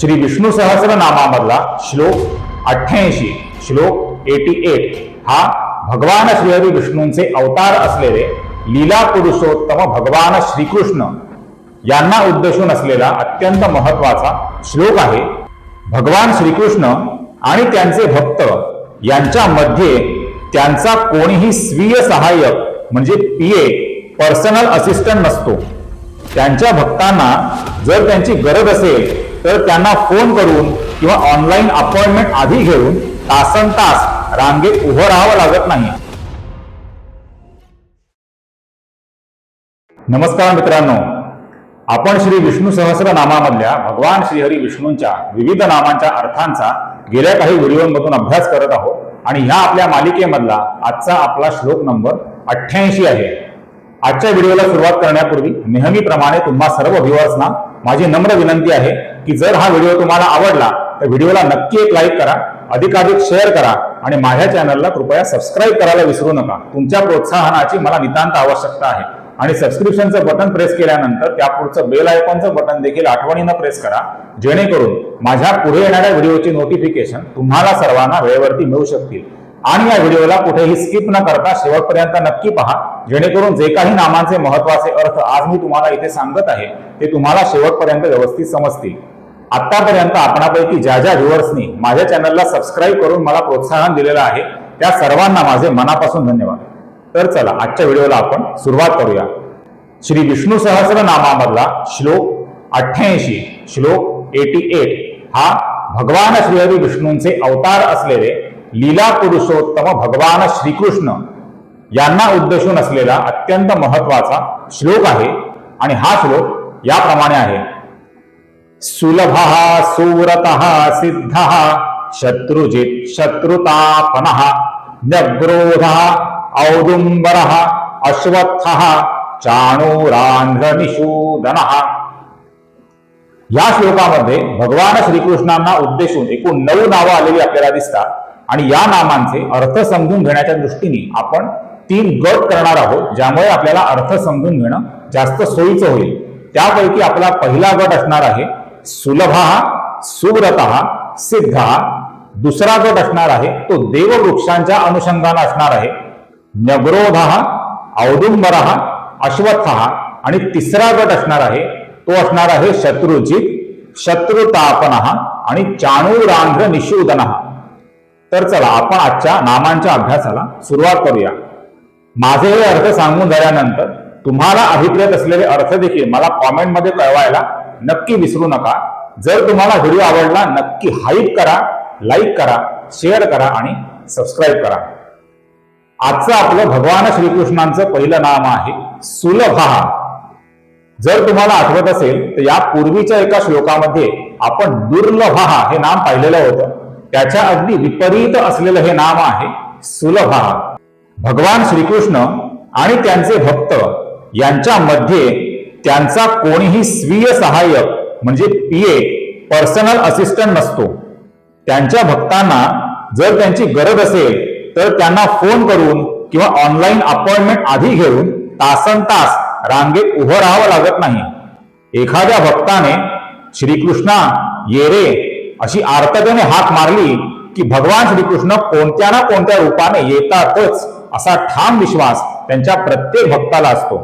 श्री विष्णू सहस्रनामामधला श्लोक अठ्ठ्याऐंशी श्लोक एटी एट हा भगवान श्रीहरी विष्णूंचे अवतार असलेले लीला पुरुषोत्तम भगवान श्रीकृष्ण यांना उद्देशून असलेला अत्यंत महत्त्वाचा श्लोक आहे भगवान श्रीकृष्ण आणि त्यांचे भक्त यांच्यामध्ये त्यांचा कोणीही स्वीय सहाय्यक म्हणजे पीए पर्सनल असिस्टंट नसतो. त्यांच्या भक्तांना जर त्यांची गरज असेल तर त्यांना फोन करून किंवा ऑनलाईन अपॉइंटमेंट आधी घेऊन तासन तास रांगेत उभं राहावं लागत नाही. नमस्कार मित्रांनो. आपण श्री विष्णू सहस्रनामामधल्या भगवान श्रीहरी विष्णूंच्या विविध नामांच्या अर्थांचा गेल्या काही व्हिडिओमधून अभ्यास करत आहोत आणि ह्या आपल्या मालिकेमधला आजचा आपला श्लोक नंबर अठ्ठ्याऐंशी आहे. आजच्या व्हिडिओला सुरुवात करण्यापूर्वी नेहमीप्रमाणे तुम्हा सर्व व्ह्युअर्सना माझी नम्र विनंती आहे की जर हा व्हिडिओ तुम्हाला आवडला तर व्हिडिओला नक्की एक लाईक करा अधिकाधिक शेअर करा आणि माझ्या चॅनलला कृपया सबस्क्राईब करायला विसरू नका. तुमच्या प्रोत्साहनाची मला नितांत आवश्यकता आहे. आणि सबस्क्रिप्शनचं बटन प्रेस केल्यानंतर त्यापुढचं बेल आयकॉनचं बटन देखील आठवणीनं प्रेस करा. जेणेकरून माझ्या पुढे येणाऱ्या व्हिडिओची नोटिफिकेशन तुम्हाला सर्वांना वेळेवरती मिळू शकतील. आणि या व्हिडिओला कुठेही स्किप न करता शेवटपर्यंत नक्की पहा. जेणेकरून जे काही नामांचे महत्त्वाचे अर्थ आज मी तुम्हाला इथे सांगत आहे ते तुम्हाला शेवटपर्यंत व्यवस्थित समजतील. आतापर्यंत आपणापैकी ज्या ज्या व्ह्युअर्सनी माझ्या चॅनलला सबस्क्राईब करून मला प्रोत्साहन दिलेलं आहे त्या सर्वांना माझे मनापासून धन्यवाद. तर चला आजच्या व्हिडिओला आपण सुरुवात करूया. श्री विष्णू सहस्रनामामधला श्लोक अठ्ठ्याऐंशी श्लोक एटी एट. हा भगवान श्रीहरी विष्णूंचे अवतार असलेले लीला पुरुषोत्तम भगवान श्रीकृष्ण यांना उद्देशून असलेला अत्यंत महत्त्वाचा श्लोक आहे. आणि हा श्लोक याप्रमाणे आहे. सुलभ सुव्रत सिद्ध शत्रुजित शत्रुतापन न्यग्रोध औदुंबर अश्वत्थ चाणूरांध्र निषूदन या श्लोकामध्ये भगवान श्रीकृष्णांना उद्देशून एकूण नऊ नावं आलेली आपल्याला दिसतात आणि या नामांचे अर्थ समजून घेण्याच्या दृष्टीने आपण तीन गट करणार आहोत ज्यामुळे आपल्याला अर्थ समजून घेणं जास्त सोयीचं होईल. त्यापैकी आपला पहिला गट असणार आहे सुलभ सुव्रत सिद्ध दुसरा गट असणार आहे. तो देववृक्षांच्या अनुषंगाने असणार आहे. नगरोध औदुंबर अश्वत्थ आणि तिसरा गट असणार आहे. तो असणार आहे शत्रुजित शत्रुतापन आणि चाणूरांध्र निषूदन. तर चला आपण आजच्या नामांच्या अभ्यासाला सुरुवात करूया. माझे हे अर्थ सांगून झाल्यानंतर तुम्हाला अभिप्रेत असलेले अर्थ देखील मला कॉमेंटमध्ये कळवायला नक्की विसरू नका. जर तुम्हाला व्हिडिओ आवडला नक्की हाईप करा लाईक करा शेअर करा आणि सबस्क्राईब करा. आजचं आपलं भगवान श्रीकृष्णांचं पहिलं नाम आहे सुलभा. जर तुम्हाला आठवत असेल तर या पूर्वीच्या एका श्लोकामध्ये आपण दुर्लभ हे नाम पाहिलेलं होतं. त्याच्या अगदी विपरीत असलेलं हे नाम आहे सुलभा. भगवान श्रीकृष्ण आणि त्यांचे भक्त यांच्यामध्ये त्यांचा कोणीही स्वीय सहाय्यक म्हणजे पीए पर्सनल असिस्टंट नसतो. त्यांच्या भक्तांना जर त्यांची गरज असेल तर त्यांना फोन करून किंवा ऑनलाईन अपॉइंटमेंट आधी घेऊन तासन तास रांगेत उभं राहावं लागत नाही. एखाद्या भक्ताने श्रीकृष्णा ये रे अशी आर्ततेने हाक मारली की भगवान श्रीकृष्ण कोणत्या ना कोणत्या रूपाने येतातच असा ठाम विश्वास त्यांच्या प्रत्येक भक्ताला असतो.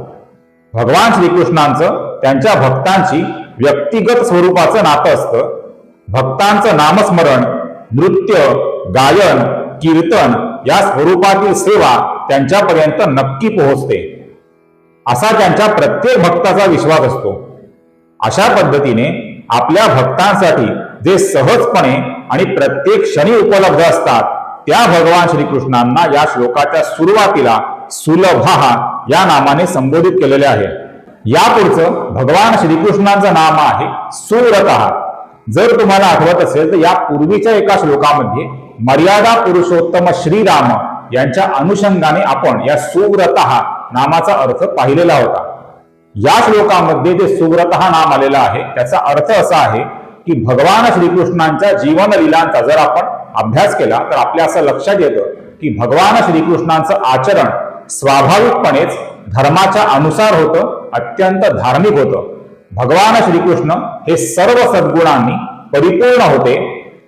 भगवान श्रीकृष्णांचं त्यांच्या भक्तांची व्यक्तिगत स्वरूपाचं नातं असतं. भक्तांचं नामस्मरण नृत्य गायन कीर्तन या स्वरूपातील सेवा त्यांच्यापर्यंत नक्की पोहोचते. असा त्यांच्या प्रत्येक भक्ताचा विश्वास असतो. अशा पद्धतीने आपल्या भक्तांसाठी जे सहजपणे आणि प्रत्येक क्षणी उपलब्ध असतात त्या भगवान श्रीकृष्णांना या श्लोकाच्या सुरुवातीला सुलभ या नामाने संबोधित केलेले आहे. यापुढचं भगवान श्रीकृष्णांचं नाम आहे सुव्रत जर तुम्हाला आठवत असेल तर या पूर्वीच्या एका श्लोकामध्ये मर्यादा पुरुषोत्तम श्रीराम यांच्या अनुषंगाने आपण या सुव्रत नामाचा अर्थ पाहिलेला होता. या श्लोकामध्ये जे सुव्रत नाम आलेलं आहे त्याचा अर्थ असा आहे की भगवान श्रीकृष्णांच्या जीवन लिलांचा जर आपण अभ्यास केला तर आपल्या असं लक्षात येतं की भगवान श्रीकृष्णांचं आचरण स्वाभाविकपणेच धर्माच्या अनुसार होतं अत्यंत धार्मिक होतं. भगवान श्रीकृष्ण हे सर्व सद्गुणांनी परिपूर्ण होते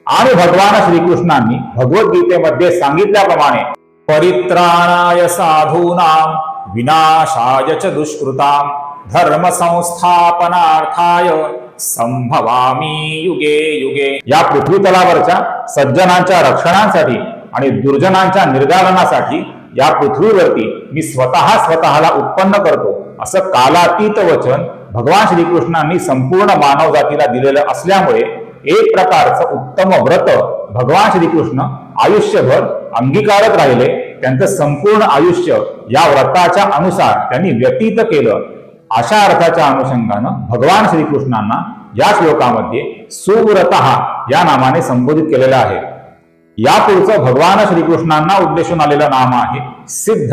आणि भगवान श्रीकृष्णांनी भगवद्गीतेमध्ये सांगितल्याप्रमाणे परित्राणाय साधूनां विनाशाय च दुष्कृतां धर्म संस्थापनार्थाय संभवामी युगे युगे. या पृथ्वी तलावरच्या सज्जनांच्या रक्षणासाठी आणि दुर्जनांच्या निर्धारणासाठी या पृथ्वीवरती मी स्वतः स्वतःला उत्पन्न करतो असं कालातीत वचन भगवान श्रीकृष्णांनी संपूर्ण मानव जातीला दिलेलं असल्यामुळे एक प्रकारचं उत्तम व्रत भगवान श्रीकृष्ण आयुष्यभर अंगीकारत राहिले. त्यांचं संपूर्ण आयुष्य या व्रताच्या अनुसार त्यांनी व्यतीत केलं. अशा अर्थाच्या अनुषंगानं भगवान श्रीकृष्णांना या श्लोकामध्ये सुव्रत या नामाने संबोधित केलेलं आहे. यापुढचं भगवान श्रीकृष्णांना उद्देशून आलेलं नाम आहे सिद्ध.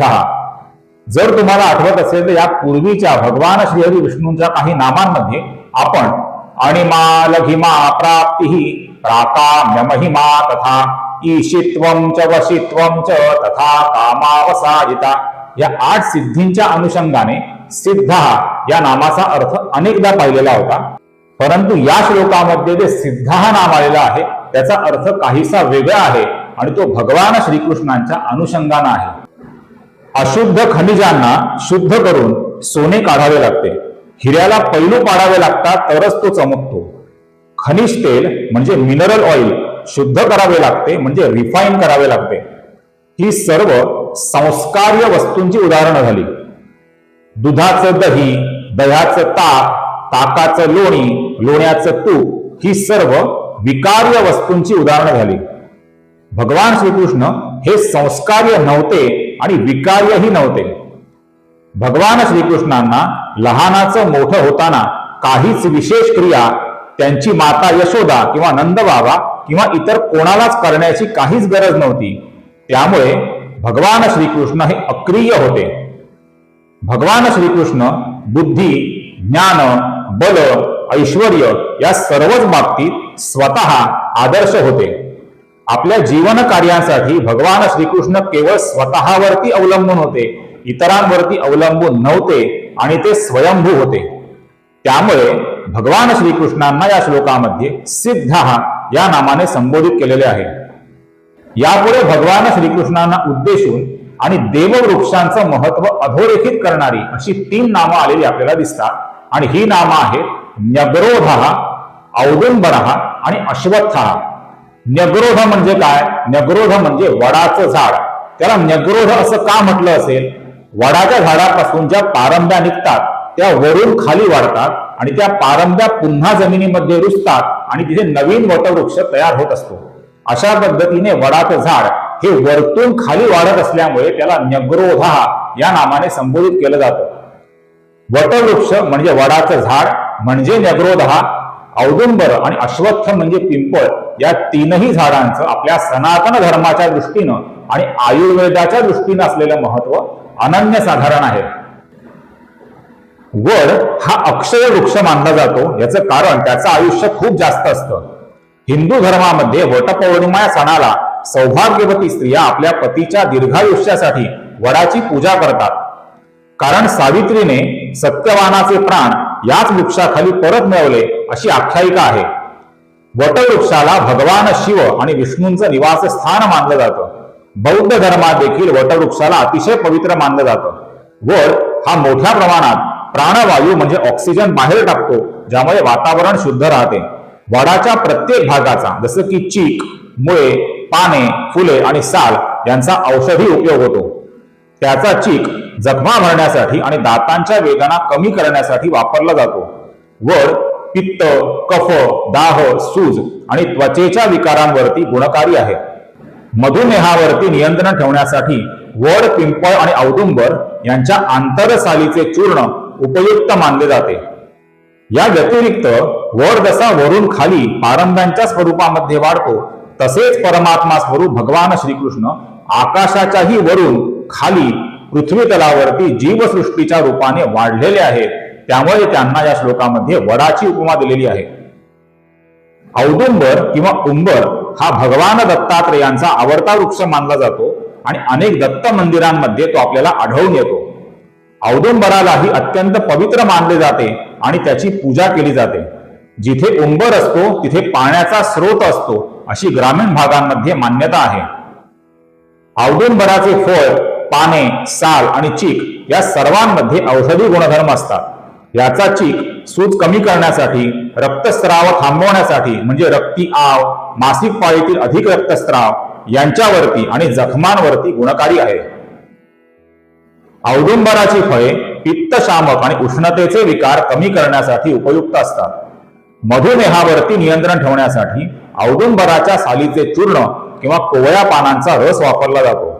जर तुम्हाला आठवत असेल तर या पूर्वीच्या भगवान श्रीहरी विष्णूंच्या काही नामांमध्ये आपण अणिमा लघिमा प्राप्ती प्राकाम्य महिमा तथा ईशित्वम च वशित्वम च तथा कामावसायिता या आठ सिद्धींच्या अनुषंगाने सिद्ध या नामाचा अर्थ अनेकदा पाहिलेला होता. परंतु या श्लोकामध्ये जे सिद्ध हा नाम आलेला आहे त्याचा अर्थ काहीसा वेगळा आहे आणि तो भगवान श्रीकृष्णांच्या अनुषंगानं आहे. अशुद्ध खनिजांना शुद्ध करून सोने काढावे लागते. हिऱ्याला पैलू पाडावे लागतात तरच तो चमकतो. खनिज तेल म्हणजे मिनरल ऑइल शुद्ध करावे लागते म्हणजे रिफाईन करावे लागते. ही सर्व संस्कार्य वस्तूंची उदाहरणं झाली. दुधाचं दही दह्याचं ताक ताकाचं लोणी लोण्याचं तूप ही सर्व विकार्य वस्तूंची उदाहरणं झाली. भगवान श्रीकृष्ण हे संस्कार्य नव्हते आणि विकार्यही नव्हते. भगवान श्रीकृष्णांना लहानाचं मोठं होताना काहीच विशेष क्रिया त्यांची माता यशोदा किंवा नंदबाबा किंवा इतर कोणालाच करण्याची काहीच गरज नव्हती. त्यामुळे भगवान श्रीकृष्ण हे अक्रिय होते. भगवान श्रीकृष्ण बुद्धी ज्ञान बल ऐश्वर या सर्वच बाबतीत स्वतः आदर्श होते. आपल्या जीवन कार्यासाठी भगवान श्रीकृष्ण केवळ स्वतःवरती अवलंबून होते इतरांवरती अवलंबून नव्हते आणि ते स्वयंभू होते. त्यामुळे भगवान श्रीकृष्णांना या श्लोकामध्ये सिद्ध या नामाने संबोधित केलेले आहे. यापुढे भगवान श्रीकृष्णांना उद्देशून आणि देववृक्षांचं महत्त्व अधोरेखित करणारी अशी तीन नामं आलेली आपल्याला दिसतात. आणि ही नामं आहेत न्यग्रोध औदुंबर आणि अश्वत्थ. न्यग्रोध म्हणजे काय? न्यग्रोध म्हणजे वडाचं झाड. त्याला न्यग्रोध असं का म्हटलं असेल? वडाच्या झाडापासून ज्या पारंब्या निघतात त्या वरून खाली वाढतात आणि त्या पारंब्या पुन्हा जमिनीमध्ये रुजतात आणि तिथे नवीन वटवृक्ष तयार होत असतो. अशा पद्धतीने वडाचं झाड हे वरतून खाली वाढत असल्यामुळे त्याला नग्रोधा या नामाने संबोधित केलं जातं. वटवृक्ष म्हणजे वडाचं झाड म्हणजे नग्रोधा औदुंबर आणि अश्वत्थ म्हणजे पिंपळ या तीनही झाडांचं आपल्या सनातन धर्माच्या दृष्टीनं आणि आयुर्वेदाच्या दृष्टीनं असलेलं महत्त्व अनन्यसाधारण आहे. वड हा अक्षय वृक्ष मानला जातो याचं कारण त्याचं आयुष्य खूप जास्त असतं. हिंदू धर्मामध्ये वटपौर्णिमा या सणाला सौभाग्यवती स्त्रिया आपल्या पतीच्या दीर्घायुष्यासाठी वडाची पूजा करतात. कारण सावित्रीने सत्यवानाचे प्राण याच वृक्षाखाली परत मिळवले अशी आख्यायिका आहे. वटवृक्षाला भगवान शिव आणि विष्णूंचं निवासस्थान मानलं जातं. बौद्ध धर्मात देखील वटवृक्षाला अतिशय पवित्र मानलं जातं. वड हा मोठ्या प्रमाणात प्राणवायू म्हणजे ऑक्सिजन बाहेर टाकतो ज्यामुळे वातावरण शुद्ध राहते. वडाच्या प्रत्येक भागाचा जसं की चीक मुळे पाने फुले आणि साल यांचा औषधी उपयोग होतो. त्याचा चीक जखमा भरण्यासाठी आणि दातांच्या वेदना कमी करण्यासाठी वापरला जातो. वड पित्त कफ दाह सूज आणि त्वचेच्या विकारांवरती गुणकारी आहे. मधुमेहावरती नियंत्रण ठेवण्यासाठी वड पिंपळ आणि औदुंबर यांच्या आंतरसालीचे चूर्ण उपयुक्त मानले जाते. या व्यतिरिक्त वड जसा वरून खाली पारंब्यांच्या स्वरूपामध्ये वाढतो तसेच परमात्मा स्वरूप भगवान श्रीकृष्ण आकाशाच्याही वरून खाली पृथ्वी तलावरती जीवसृष्टीच्या रूपाने वाढलेले आहेत. त्यामुळे त्यांना या श्लोकामध्ये वडाची उपमा दिलेली आहे. औदुंबर किंवा उंबर हा भगवान दत्तात्रेयांचा आवडता वृक्ष मानला जातो आणि अनेक दत्त मंदिरांमध्ये तो आपल्याला आढळून येतो. औदुंबरालाही अत्यंत पवित्र मानले जाते आणि त्याची पूजा केली जाते. जिथे उंबर असतो तिथे पाण्याचा स्रोत असतो. अशी ग्रामीण भागांमध्ये मान्यता आहे. औदुंबराचे फळ पाने साल आणि चीक या सर्वांमध्ये औषधी गुणधर्म असतात. याचा चीक सूज कमी करण्यासाठी रक्तस्राव थांबवण्यासाठी म्हणजे रक्ती आव मासिक पाळीतील अधिक रक्तस्राव यांच्यावरती आणि जखमांवरती गुणकारी आहे. औदुंबराची फळे पित्तशामक आणि उष्णतेचे विकार कमी करण्यासाठी उपयुक्त असतात. मधुमेहावरती नियंत्रण ठेवण्यासाठी औदुंबराच्या सालीचे चूर्ण किंवा कोवळ्या पानांचा रस वापरला जातो.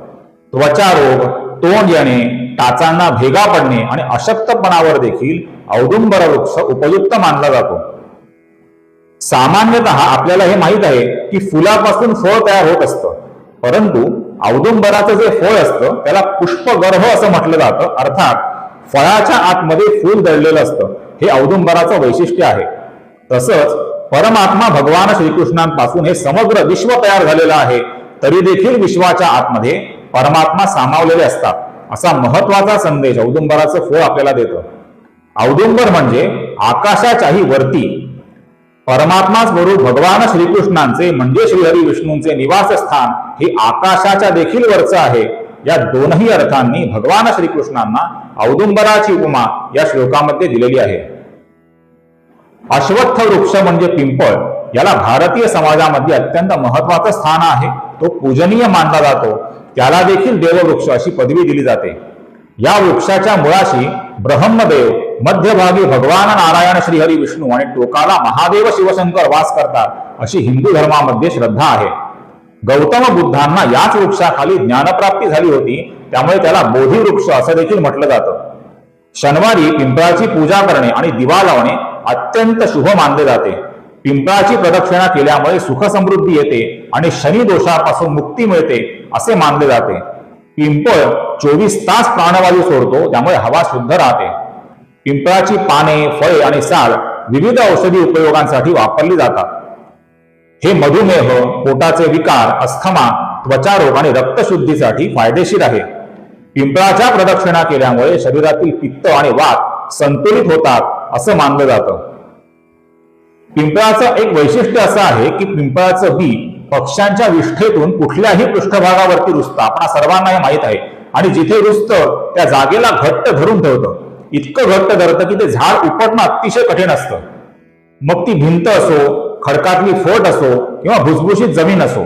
त्वचा रोग तोंड येणे टाचांना भेगा पडणे आणि अशक्तपणावर देखील औदुंबर वृक्ष उपयुक्त मानला जातो. सामान्यतः आपल्याला हे माहीत आहे की फुलापासून फळ तयार होत असतं. परंतु औदुंबराचं जे फळ असतं त्याला पुष्पगर्भ असं म्हटलं जातं. अर्थात फळाच्या आतमध्ये फूल दडलेलं असतं. हे औदुंबराचं वैशिष्ट्य आहे. तसंच परमात्मा भगवान श्रीकृष्णांपासून हे समग्र विश्व तयार झालेलं आहे तरी देखील विश्वाच्या आतमध्ये परमात्मा सामावलेले असतात. असा महत्त्वाचा संदेश औदुंबराचं फळ आपल्याला देतं. औदुंबर म्हणजे आकाशाच्याही वरती. परमात्मा स्वरूप भगवान श्रीकृष्णांचे म्हणजे श्रीहरी विष्णूंचे निवासस्थान हे आकाशाच्या देखील वरचं आहे. या दोनही अर्थांनी भगवान श्रीकृष्णांना औदुंबराची उपमा या श्लोकामध्ये दिलेली आहे. अश्वत्थ वृक्ष म्हणजे पिंपळ. याला भारतीय समाजामध्ये अत्यंत महत्वाचं स्थान आहे. तो पूजनीय मानला जातो. त्याला देखील देववृक्ष अशी पदवी दिली जाते. या वृक्षाच्या मुळाशी ब्रह्मदेव मध्यभागी भगवान नारायण श्रीहरी विष्णू आणि टोकाला महादेव शिवशंकर वास करतात अशी हिंदू धर्मामध्ये श्रद्धा आहे. गौतम बुद्धांना याच वृक्षाखाली ज्ञानप्राप्ती झाली होती. त्यामुळे त्याला बोधी वृक्ष असं देखील म्हटलं जातं. शनिवारी पिंपळाची पूजा करणे आणि दिवा लावणे अत्यंत शुभ मानले जाते. पिंपळाची प्रदक्षिणा केल्यामुळे सुखसमृद्धी येते आणि शनी दोषापासून मुक्ती मिळते असे मानले जाते. पिंपळ चोवीस तास प्राणवायू सोडतो त्यामुळे हवा शुद्ध राहते. पिंपळाची पाने फळे आणि साल विविध औषधी उपयोगांसाठी वापरली जातात. हे मधुमेह पोटाचे विकार अस्थमा त्वचा रोग आणि रक्तशुद्धीसाठी फायदेशीर आहे. पिंपळाच्या प्रदक्षिणा केल्यामुळे शरीरातील पित्त आणि वात संतुलित होतात असं मानलं जातं. पिंपळाचं एक वैशिष्ट्य असं आहे की पिंपळाचं बी पक्ष्यांच्या विष्ठेतून कुठल्याही पृष्ठभागावरती रुजतं. आपण सर्वांना हे माहीत आहे. आणि जिथे रुजतं त्या जागेला घट्ट धरून ठेवतं. इतकं घट्ट धरतं की ते झाड उपटणं अतिशय कठीण असतं. मग ती भिंत असो खडकातली फोट असो किंवा भुसभुशीत जमीन असो.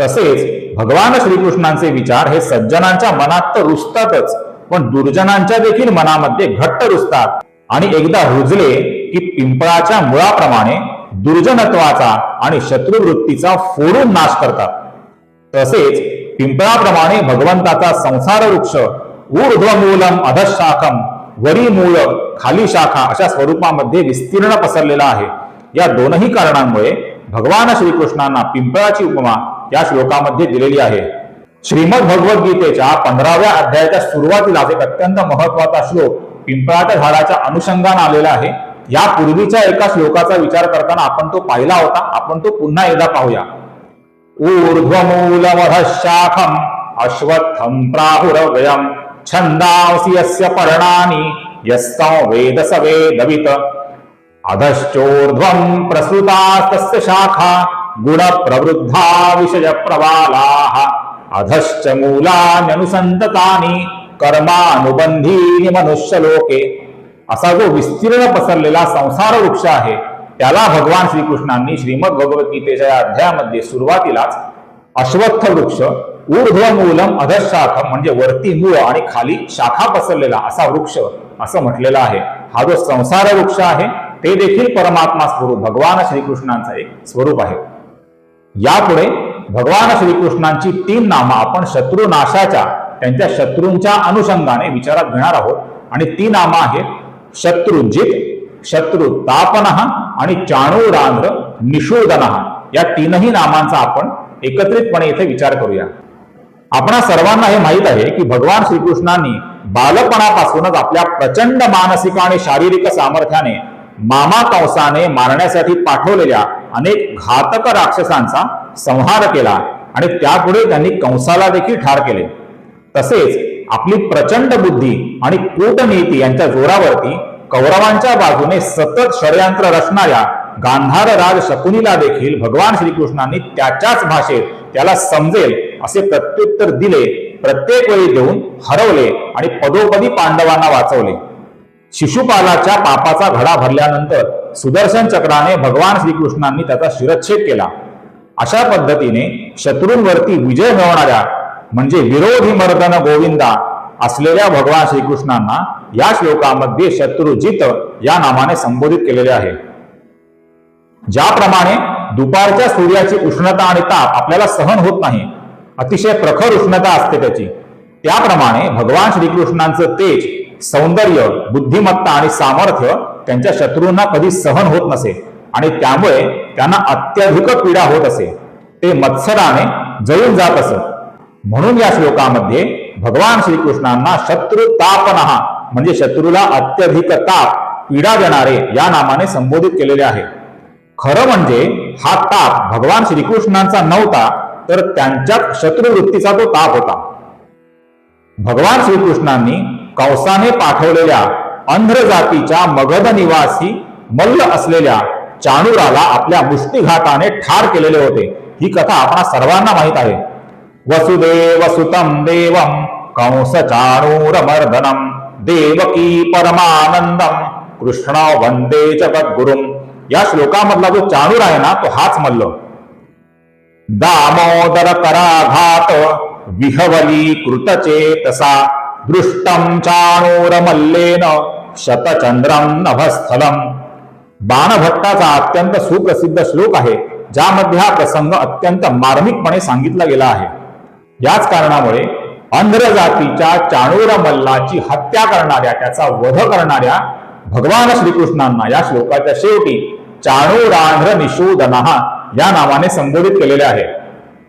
तसेच भगवान श्रीकृष्णांचे विचार हे सज्जनांच्या मनात तर रुजतातच. पण दुर्जनांच्या देखील मनामध्ये घट्ट रुजतात. आणि एकदा रुजले की पिंपळाच्या मुळाप्रमाणे दुर्जनत्वाचा आणि शत्रुवृत्तीचा फोडून नाश करतात. तसेच पिंपळाप्रमाणे भगवंताचा संसार वृक्ष ऊर्ध्वमूलम अधशाखम वरी मूळ खाली शाखा अशा स्वरूपामध्ये विस्तीर्ण पसरलेला आहे. या दोनही कारणांमुळे भगवान श्रीकृष्णांना पिंपळाची उपमा या श्लोकामध्ये दिलेली आहे. श्रीमद भगवद्गीतेच्या पंधराव्या अध्यायाच्या सुरुवातीलाच एक अत्यंत महत्त्वाचा श्लोक पिंपळाच्या झाडाच्या अनुषंगाने आलेला आहे. या पूर्वीच्या एका श्लोकाचा विचार करताना आपण तो पाहिला होता. आपण तो पुन्हा एकदा पाहूया. ऊर्ध्वमूलमधशाखम अश्वत्थम प्राहुरव्ययम छंदांसी यस्य पर्णानि यस्तं वेद स वेदवित। अधश्चोर्ध्वं प्रसृतास्तस्य शाखा गुणप्रवृद्धा विषयप्रवालाः अधश्च मूलान्यनुसंततानी कर्मानुबंधी मनुष्य मनुष्यलोके. असा जो विस्तीर्ण पसरलेला संसार वृक्ष आहे त्याला भगवान श्रीकृष्णांनी श्रीमद भगवद्गीतेच्या या अध्यायामध्ये सुरुवातीलाच अश्वत्थ वृक्ष ऊर्ध्व मूलम अधशाखम म्हणजे वरती मूळ आणि खाली शाखा पसरलेला असा वृक्ष असं म्हटलेला आहे. हा जो संसार वृक्ष आहे ते देखील परमात्मा स्वरूप भगवान श्रीकृष्णांचं एक स्वरूप आहे. यापुढे भगवान श्रीकृष्णांची तीन नामं आपण शत्रुनाशाच्या त्यांच्या शत्रूंच्या अनुषंगाने विचारात घेणार आहोत. आणि ती नामं आहेत शत्रुजित शत्रू तापनः आणि चाणूरांध्र निषूदनः. या तीनही नामांचा आपण एकत्रितपणे इथे विचार करूया. आपणा सर्वांना हे माहीत आहे की भगवान श्रीकृष्णांनी बालपणापासूनच आपल्या प्रचंड मानसिक आणि शारीरिक सामर्थ्याने मामा कंसाने मारण्यासाठी पाठवलेल्या अनेक घातक राक्षसांचा संहार केला आणि त्यापुढे त्यांनी कंसाला देखील ठार केले. तसेच आपली प्रचंड बुद्धी आणि कूटनीती यांच्या जोरावरती कौरवांच्या बाजूने सतत षडयंत्र रचणाऱ्या गांधार राज शकुनीला देखील भगवान श्रीकृष्णांनी त्याच्याच भाषेत त्याला समजेल असे प्रत्युत्तर दिले प्रत्येक वेळी देऊन हरवले आणि पदोपदी पांडवांना वाचवले. शिशुपालाच्या पापाचा घडा भरल्यानंतर सुदर्शन चक्राने भगवान श्रीकृष्णांनी त्याचा शिरच्छेद केला. अशा पद्धतीने शत्रूंवरती विजय मिळवणाऱ्या म्हणजे विरोधी मर्दन गोविंदा असलेल्या भगवान श्रीकृष्णांना या श्लोकामध्ये शत्रुजित या नामाने संबोधित केलेले आहे. ज्याप्रमाणे दुपारच्या सूर्याची उष्णता आणि ताप आपल्याला सहन होत नाही अतिशय प्रखर उष्णता असते त्याची. त्याप्रमाणे भगवान श्रीकृष्णांचं तेज सौंदर्य बुद्धिमत्ता आणि सामर्थ्य त्यांच्या शत्रूंना कधी सहन होत नसे आणि त्यामुळे त्यांना अत्यधिक पीडा होत असे. ते मत्सराने जळून जात असत. म्हणून या श्लोकामध्ये भगवान श्रीकृष्णांना शत्रु तापनहा म्हणजे शत्रूला अत्यधिक ताप पीडा देणारे या नामाने संबोधित केलेले आहे. खरं म्हणजे हा ताप भगवान श्रीकृष्णांचा नव्हता तर त्यांच्यात शत्रुवृत्तीचा तो ताप होता. भगवान श्रीकृष्णांनी कंसाने पाठवलेल्या अंध्र जातीच्या मगध निवासी मल्ल असलेल्या चाणूराला आपल्या मुष्टीघाताने ठार केलेले होते. ही कथा आपण सर्वांना माहीत आहे. वसुदेव सुतम देवम कंस चाणूर मर्दनम देवकी परमानंदम कृष्ण वंदे जगद्गुरुम या श्लोकामधला जो चाणूर आहे ना तो हाच मल्ल. दामोदर कराघात विहवली कृतचेतसा दृष्टम चाणोरमल्लेन शतचंद्रम नभस्थलम बाणभट्टाचा अत्यंत सुप्रसिद्ध श्लोक आहे ज्यामध्ये हा प्रसंग अत्यंत मार्मिकपणे सांगितला गेला आहे. याच कारणामुळे अंध्र जातीच्या चाणूर मल्लाची हत्या करणाऱ्या त्याचा वध करणाऱ्या भगवान श्रीकृष्णांना या श्लोकाच्या शेवटी चाणूरांध्र निशोधनहा या नावाने संबोधित केलेले आहे.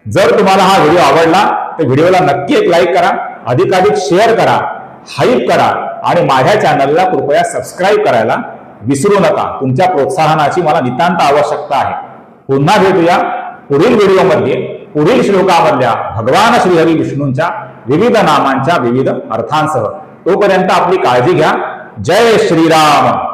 जर तुम्हाला हा व्हिडिओ आवडला तर व्हिडिओला नक्की एक लाईक करा अधिकाधिक शेअर करा हाईप करा आणि माझ्या चॅनलला कृपया सबस्क्राईब करायला विसरू नका. तुमच्या प्रोत्साहनाची मला नितांत आवश्यकता आहे. पुन्हा भेटूया पुढील व्हिडिओमध्ये पुढील श्लोकामधल्या भगवान श्रीहरी विष्णूंच्या विविध नामांच्या विविध अर्थांसह. तोपर्यंत आपली काळजी घ्या. जय श्रीराम.